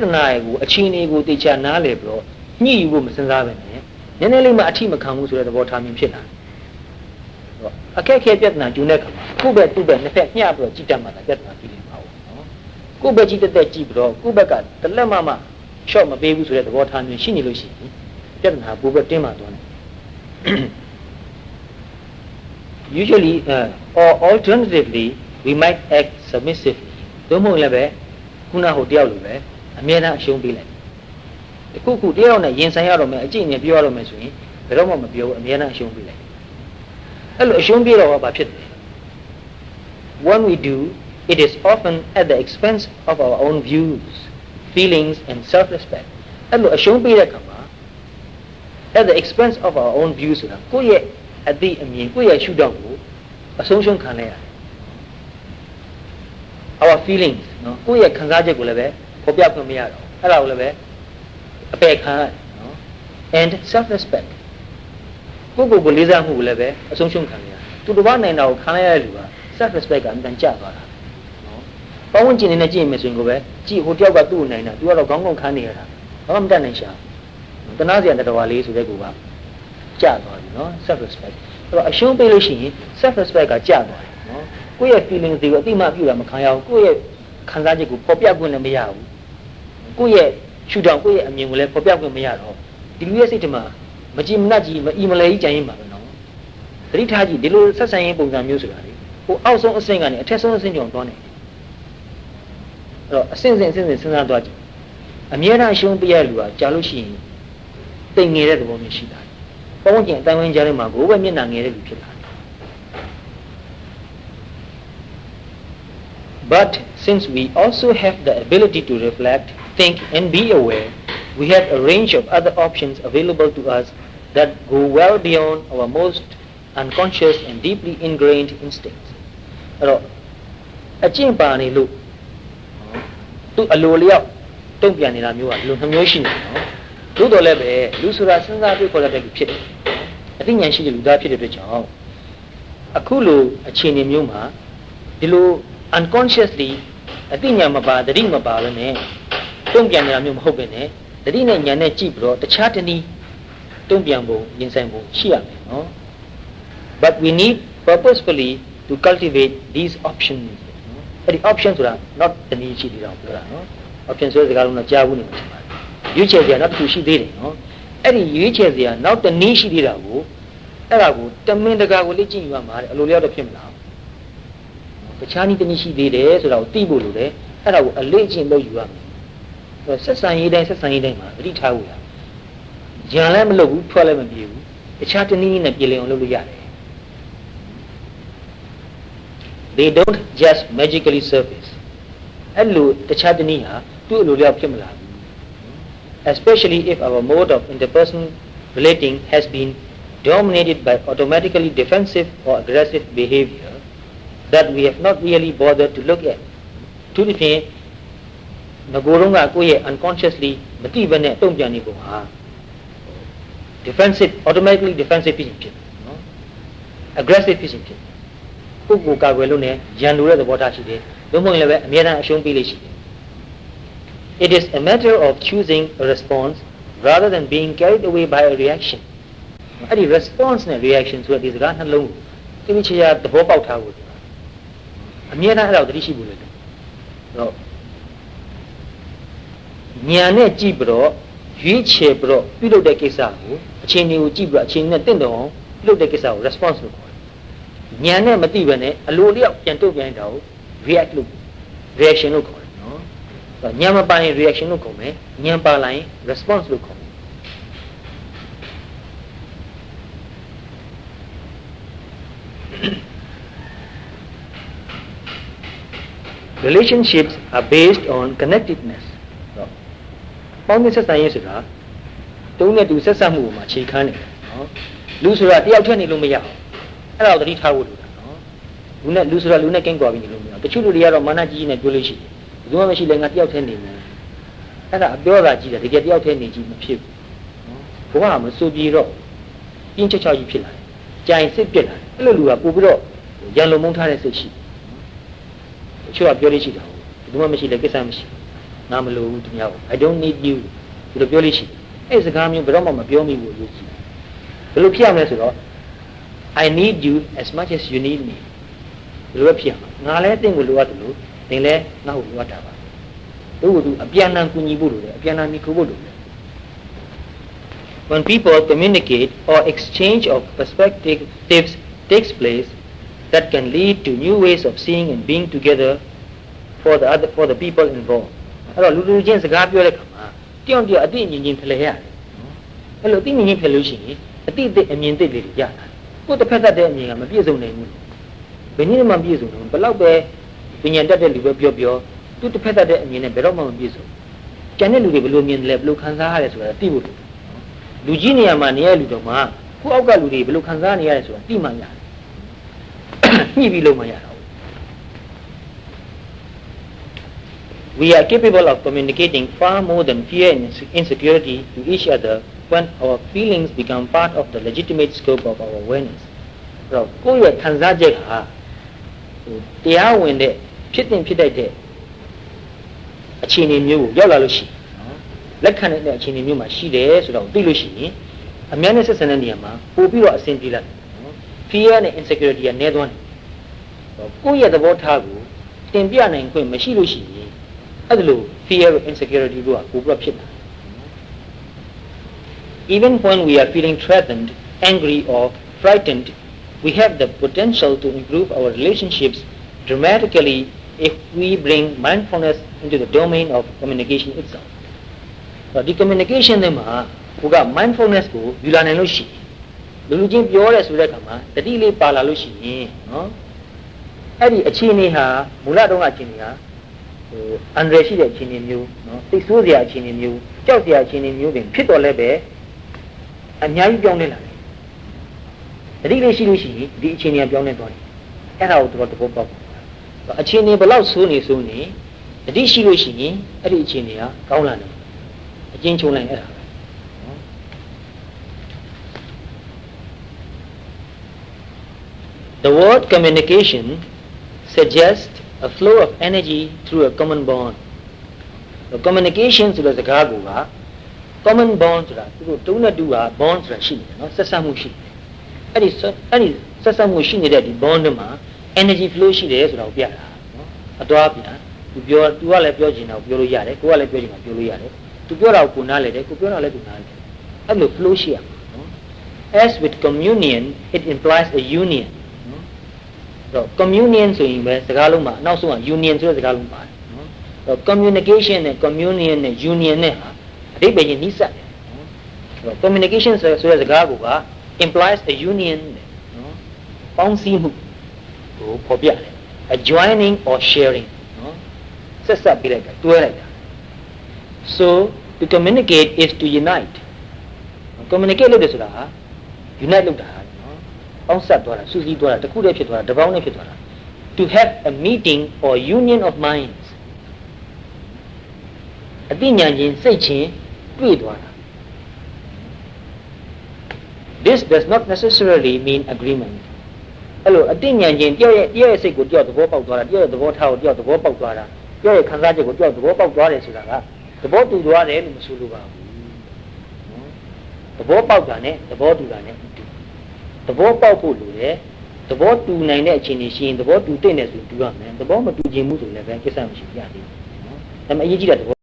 ပြဿနာကိုအချင်းလေးကိုတေချာနားလည်ပြီးတော့ညှိယူဖို့မစင်စားပဲနဲ့နည်းနည်းလေးမှအထိမခံဘူးဆိုတဲ့သဘောထားမျိုးဖြစ်လာတယ်အခက်အခဲပြဿနာကျူတဲ့ခါမှာကိုယ့်ဘက်သူ့ဘက်နှစ်ဖက်မျှပြီးတော့ကြည့်တတ်မှသာပြဿနာပြီးနေမှာပေါ့နော်ကိုယ့်ဘက်ကြည့်တက်တက်ကြည့်ပြီးတော့ကိုယ့်ဘက်ကတလက်မမှရှော့မပေးဘူးဆိုတဲ့သဘောထားမျိုးရှိနေလို့ရှိရင်ပြဿနာပိုပဲတင်းမာသွားတယ် usually uh, or alternatively we might act submissively သို့မဟုတ်လည်းပဲခုနဟိုတယောက်လိုပဲ အမြဲတမ်းအရှုံးပေးလိုက်တခုခုတယောက်နဲ့ရင်ဆိုင်ရတော့မယ်အကျင့်နဲ့ပြောရတော့မယ်ဆိုရင်ဘယ်တော့မှမပြောဘူးအမြဲတမ်းအရှုံးပေးလိုက်အဲ့လိုအရှုံးပေးတော့ဘာဖြစ်လဲ when we do it is often at the expense of our own views feelings and self respect အဲ့လိုအရှုံးပေးတဲ့အခါမှာ at the expense of our own views ဆိုတာကိုယ့်ရဲ့အသိအမြင်ကိုယ့်ရဲ့ရှုထောင့်ကိုအဆုံးရှုံးခံလိုက်ရတယ် our feelings နော်ကိုယ့်ရဲ့ခံစားချက်ကိုလည်းပဲ ဖော်ပြခွင့်မရတော့အဲ့ဒါကိုလည်းပဲအပယ်ခံရတယ်နော် and self respect ကိုယ့်ကိုယ်ကိုလေးစားမှုကိုလည်းပဲအဆုံးရှုံးခံရတယ်သူတစ်ပါးနိုင်တာကိုခံလိုက်ရတဲ့လူက self respect ကအမှန်ကျသွားတာနော်ပေါင်းဝင်ကျင်နေတဲ့ကြည့်ရင်မဆိုရင်ကိုပဲကြည့်ဟိုတယောက်ကသူ့ကိုနိုင်တာသူကတော့ခေါင်းကုန်ခံနေရတာဘာမှမတတ်နိုင်ရှာတနာစရာတတော်လေးဆိုတဲ့ကူကကျသွားပြီနော် self respect အဲ့တော့အရှုံးပေးလို့ရှိရင် self respect ကကျသွားတယ်နော်ကိုယ့်ရဲ့ feeling တွေကိုအတိမပြုတာမခံရဘူးကိုယ့်ရဲ့ခံစားချက်ကိုပေါ်ပြခွင့်လည်းမရဘူး ကိုယ့်ရဲ့ရှုထောင့်ကိုယ့်ရဲ့အမြင်ကိုလည်းပေါ်ပြခွင့်မရတော့ဒီလူရဲ့စိတ်ထဲမှာမကြည်မနှက်ကြီးမအီမလဲကြီးကြံရင်ပါပဲနော်သတိထားကြည့်ဒီလိုဆက်ဆံရေးပုံစံမျိုးဆိုတာလေဟိုအောက်ဆုံးအဆင့်ကနေအထက်ဆုံးအဆင့်ကျော်သွားနေတယ်အဲ့တော့အဆင့်ဆင့်အဆင့်ဆင့်စဉ်းစားသွားကြည့်အမြဲတမ်းရှုံးပြရတဲ့လူကကြာလို့ရှိရင်တိမ်နေတဲ့သဘောမျိုးရှိတာ။ပေါင်းကျင်အတိုင်းဝန်းကြားထဲမှာကိုယ်ပဲမျက်နှာငယ်တဲ့လူဖြစ်လာတယ်။ But since we also have the ability to reflect, think and be aware, we have a range of other options available to us that go well beyond our most unconscious and deeply ingrained instincts. အဲ့တော့အကျင့်ပါနေလို့သူအလိုလျောက်တုံ့ပြန်နေတာမျိုးကဒီလိုနှမျိုးရှိနေတယ်နော်။သို့တော်လည်းပဲလူဆိုတာစဉ်းစားတွေးခေါ်တတ်တဲ့လူဖြစ်တယ်။အသိဉာဏ်ရှိတဲ့လူသားဖြစ်တဲ့အတွက်ကြောင့်အခုလိုအခြေအနေမျိုးမှာဒီလို unconsciously အသိဉာဏ်မပါသတိမပါဘဲနဲ့ တုံ့ပြန်နေတာမျိုးမဟုတ်ပဲနဲ့သတိနဲ့ဉာဏ်နဲ့ကြည့်ပြီးတော့တခြားတနည်းတုံ့ပြန်ဖို့ရင်ဆိုင်ဖို့ရှိရမယ်နော် but we need purposefully to cultivate these options အဲ့ဒီ option ဆိုတာ not တနည်းရှိသေးတာပြောတာနော် option ဆိုတဲ့စကားလုံးတော့ကြားဘူးနေမှာပါရွေးချယ်စရာနောက်တစ်ခုရှိသေးတယ်နော်အဲ့ဒီရွေးချယ်စရာနောက်တနည်းရှိသေးတာကိုအဲ့ဒါကိုတမင်တကာကိုလေ့ကျင့်ယူရမှာတဲ့အလိုလျောက်တော့ဖြစ်မလားတခြားနည်းတနည်းရှိသေးတယ်ဆိုတာကိုသိဖို့လိုတယ်အဲ့ဒါကိုအလေးအကျင့်လုပ်ယူရမယ် ဆက်ဆံရေးတိုင်းဆက်ဆံရေးတိုင်းမှာသတိထားဖို့ရရံလည်းမလုပ်ဘူးထွက်လည်းမပြေဘူးတခြားတနည်းနဲ့ပြေလည်အောင်လုပ်လို့ရတယ် they don't just magically surface အဲ့လိုတခြားတနည်းဟာသူ့အလိုလျောက်ဖြစ်မလာဘူး especially if our mode of interpersonal relating has been dominated by automatically defensive or aggressive behavior that we have not really bothered to look at သူတစ်ဖြင့် ငကိုယ်တော့ကကိုယ့်ရဲ့ unconsciously မသိဘဲနဲ့တုံ့ပြန်နေပုံဟာ defensive automatically defensive ဖြစ်ဖြစ်နော် aggressive ဖြစ်ဖြစ်ပုဂ္ဂိုလ်ကာကွယ်လို့ねရန်လိုတဲ့သဘောထားရှိတယ်ဘုံမုံလည်းပဲအများအားအရှုံးပေးလိမ့်ရှိတယ် It is a matter of choosing a response rather than being carried away by a reaction အဲ့ဒီ response နဲ့ reaction ဆိုတဲ့ဒီစကားနှလုံးကိုတိကျချာသဘောပေါက်ထားဖို့အမြဲတမ်းအဲ့ဒါကိုသတိရှိဖို့လိုတယ်တော့ ညာနဲ့ကြည့်ပြီးတော့ရွေးချယ်ပြီးတော့ပြုလုပ်တဲ့ကိစ္စကိုအချိန်တွေကိုကြည့်ပြီးတော့အချိန်နဲ့တင့်တော်အောင်ပြုလုပ်တဲ့ကိစ္စကို response လို့ခေါ်တယ်။ညာနဲ့မသိဘဲနဲ့အလိုလျောက်ပြန်တုတ်ပြန်တာကို react လို့ reaction လို့ခေါ်တယ်နော်။ညာမပါရင် reaction လို့ခေါ်မယ်။ညာပါလာရင် response လို့ခေါ်မယ် relationships are based on connectedness တော့ ပေါင်းသင်းဆက်ဆံရေးဆိုတာတုံးနဲ့တူဆက်ဆက်မှုပေါ်မှာခြေခံနေတယ်နော်လူဆိုတာတယောက်ထက်နေလို့မရအောင်အဲ့ဒါကိုသတိထားဖို့လိုတာနော်လူနဲ့လူဆိုတာလူနဲ့ကင်းကွာပြီးနေလို့မရအောင်တချို့လူတွေကတော့မာနကြီးကြီးနဲ့ပြောလို့ရှိတယ်ဘယ်သူမှမရှိလဲငါတယောက်ထက်နေမယ်အဲ့ဒါအပြောတာကြီးတယ်တကယ်တယောက်ထက်နေကြီးမဖြစ်ဘူးနော်ဘဝမစိုးပြေတော့ပြင်းချက်ချောက်ကြီးဖြစ်လာတယ်ကြိုင်စစ်ပြစ်လာတယ်အဲ့လိုလူကပို့ပြီးတော့ရန်လုံမုန်းထားတဲ့စိတ်ရှိတယ်တချို့ကပြောလို့ရှိတာဘယ်သူမှမရှိလဲကိစ္စမရှိမ ငါမလိုဘူးသူများကို I don't need you ဒီလိုပြောလို့ရှိတယ်အဲ့ဒီစကားမျိုးဘယ်တော့မှမပြောမိဘူးလို့ရှိတယ်ဘယ်လိုဖြစ်ရမလဲဆိုတော့ I need you as much as you need me ဘယ်လိုပဲဖြစ်ရမှာငါလည်းတင့်ကိုလိုအပ်တယ်လို့သင်လည်းငါ့ကိုလိုအပ်တာပါတို့ကသူအပြန်အလှန်ကူညီဖို့လိုတယ်အပြန်အလှန်ညီခိုးဖို့လိုတယ် When people communicate or exchange of perspectives takes place that can lead to new ways of seeing and being together for the other for the people involved အဲ့တော့လူလူချင်းစကားပြောတဲ့အခါမှာတယောက်တယောက်အတိအမြင်ချင်းဖလှယ်ရတယ်အဲ့လိုအတိအမြင်ချင်းဖလှယ်လို့ရှိရင်အတိအသစ်အမြင်သစ်တွေရတာကိုယ်တစ်ဖက်သက်တဲ့အမြင်ကမပြည့်စုံနိုင်ဘူးဘယ်နည်းမှမပြည့်စုံဘူးဘယ်တော့ပဲပညာတတ်တဲ့လူပဲပြောပြောသူတစ်ဖက်သက်တဲ့အမြင်နဲ့ဘယ်တော့မှမပြည့်စုံကျန်တဲ့လူတွေဘယ်လိုမြင်တယ်လဲဘယ်လိုခံစားရတယ်ဆိုတာသိဖို့လိုလူကြီးနေရာမှာနေရလူတော်မှာကိုယ့်အောက်ကလူတွေဘယ်လိုခံစားနေရတယ်ဆိုတာသိမှရတယ်ညှိပြီးလုံးမှရတာ We are capable of communicating far more than fear and inse- insecurity to each other when our feelings become part of the legitimate scope of our awareness. အဲ့တော့ကိုယ့်ရဲ့ခံစားချက်ဟာဟိုတရားဝင်တဲ့ဖြစ်တင်ဖြစ်တတ်တဲ့အခြေအနေမျိုးကိုရောက်လာလို့ရှိရင်နော်လက်ခံတဲ့အခြေအနေမျိုးမှာရှိတယ်ဆိုတော့သိလို့ရှိရင်အများနဲ့ဆက်ဆံတဲ့နေရာမှာပို့ပြီးတော့အဆင်ပြေလာတယ်နော် fear နဲ့ insecurity ကနည်းသွားတယ်ဟောကိုယ့်ရဲ့သဘောထားကိုတင်ပြနိုင်ခွင့်မရှိလို့ရှိရင် အဲ့ဒါလို့ fear and insecurity တို့ကပိုပြီးတော့ဖြစ်လာတယ် Even when we are feeling threatened, angry or frightened, we have the potential to improve our relationships dramatically if we bring mindfulness into the domain of communication itself. ဒီ communication တွေမှာကိုက mindfulness ကိုယူလာနိုင်လို့ရှိရင်လူလူချင်းပြောရဲဆိုတဲ့အခါမှာတတိလေးပါလာလို့ရှိရင်နော်အဲ့ဒီအခြေအနေဟာမူလတုန်းကအခြေအနေဟာ ဟိုအန္တရာယ်ရှိတဲ့အခြေအနေမျိုးနော်သိဆိုးစရာအခြေအနေမျိုးကြောက်စရာအခြေအနေမျိုးပင်ဖြစ်တော်လဲပဲအများကြီးပြောင်းလဲလာတယ်တတိလေးရှိလို့ရှိရင်ဒီအခြေအနေကပြောင်းလဲသွားတယ်အဲ့ဒါကိုသူတို့တဘောပေါက်အခြေအနေဘယ်လောက်ဆိုးနေဆိုးနေတတိရှိလို့ရှိရင်အဲ့ဒီအခြေအနေကကောင်းလာတယ်အကျဉ်းချုံလိုက်အဲ့ဒါပဲနော် The word communication suggests a flow of energy through a common bond. The communication ဆိုတဲ့စကားကိုက common bond ဆိုတာသူတို့တုံးနဲ့တူတာ bond ဆိုတာရှိနေတယ်နော်ဆက်ဆက်မှုရှိတယ်။အဲ့ဒီဆက်အဲ့ဒီဆက်ဆက်မှုရှိနေတဲ့ဒီ bond တွေမှာ energy flow ရှိတယ်ဆိုတာကိုပြတာနော်။အတော်ပြန်သူပြောသူကလည်းပြောချင်တာကိုပြောလို့ရတယ်ကိုကလည်းပြောချင်တာပြောလို့ရတယ်။သူပြောတာကိုကိုနားလဲတယ်ကိုပြောတာလည်းကိုနားလဲတယ်။အဲ့လို flow ရှိရမှာနော်။ As with communion it implies a union နော်။ တော့ communion ဆိုရင်ပဲစကားလုံးမှာအနောက်ဆုံးက union ဆိုတဲ့စကားလုံးပါတယ်နော်။တော့ communication နဲ့ communion နဲ့ union နဲ့ဟာအဓိပ္ပာယ်ချင်းနှိစက်တယ်နော်။တော့ communication ဆိုဆိုတဲ့စကားက implies a union တဲ့နော်။ပေါင်းစည်းမှုကိုဖော်ပြတယ်။ a joining or sharing နော်။ဆက်ဆက်ပြလိုက်တာတွဲလိုက်တာ so to communicate is to unite communicate လုပ်တယ်ဆိုတာဟာ unite လုပ်တာဟာနော် ပေါင်းစပ်သွားတာစုစည်းသွားတာတစ်ခုတည်းဖြစ်သွားတာတစ်ပေါင်းတည်းဖြစ်သွားတာ to have a meeting or union of minds အသိဉာဏ်ချင်းစိတ်ချင်းတွေ့သွားတာ this does not necessarily mean agreement အဲ့လိုအသိဉာဏ်ချင်းတယောက်ရဲ့တယောက်ရဲ့စိတ်ကိုတယောက်သဘောပေါက်သွားတာတယောက်ရဲ့သဘောထားကိုတယောက်သဘောပေါက်သွားတာတယောက်ရဲ့ခံစားချက်ကိုတယောက်သဘောပေါက်သွားတယ်ဆိုတာကသဘောတူသွားတယ်လို့မဆိုလိုပါဘူးနော်သဘောပေါက်တာနဲ့သဘောတူတာနဲ့မတူ သဘောပေါက်ဖို့လိုတယ်သဘောတူနိုင်တဲ့အခြေအနေရှိရင်သဘောတူတဲ့နဲ့ဆိုရင်တူရမယ်သဘောမတူခြင်းမှုဆိုရင်လည်းပဲကိစ္စမရှိပြသေးဘူးနော်ဒါပေမဲ့အရေးကြီးတာသဘော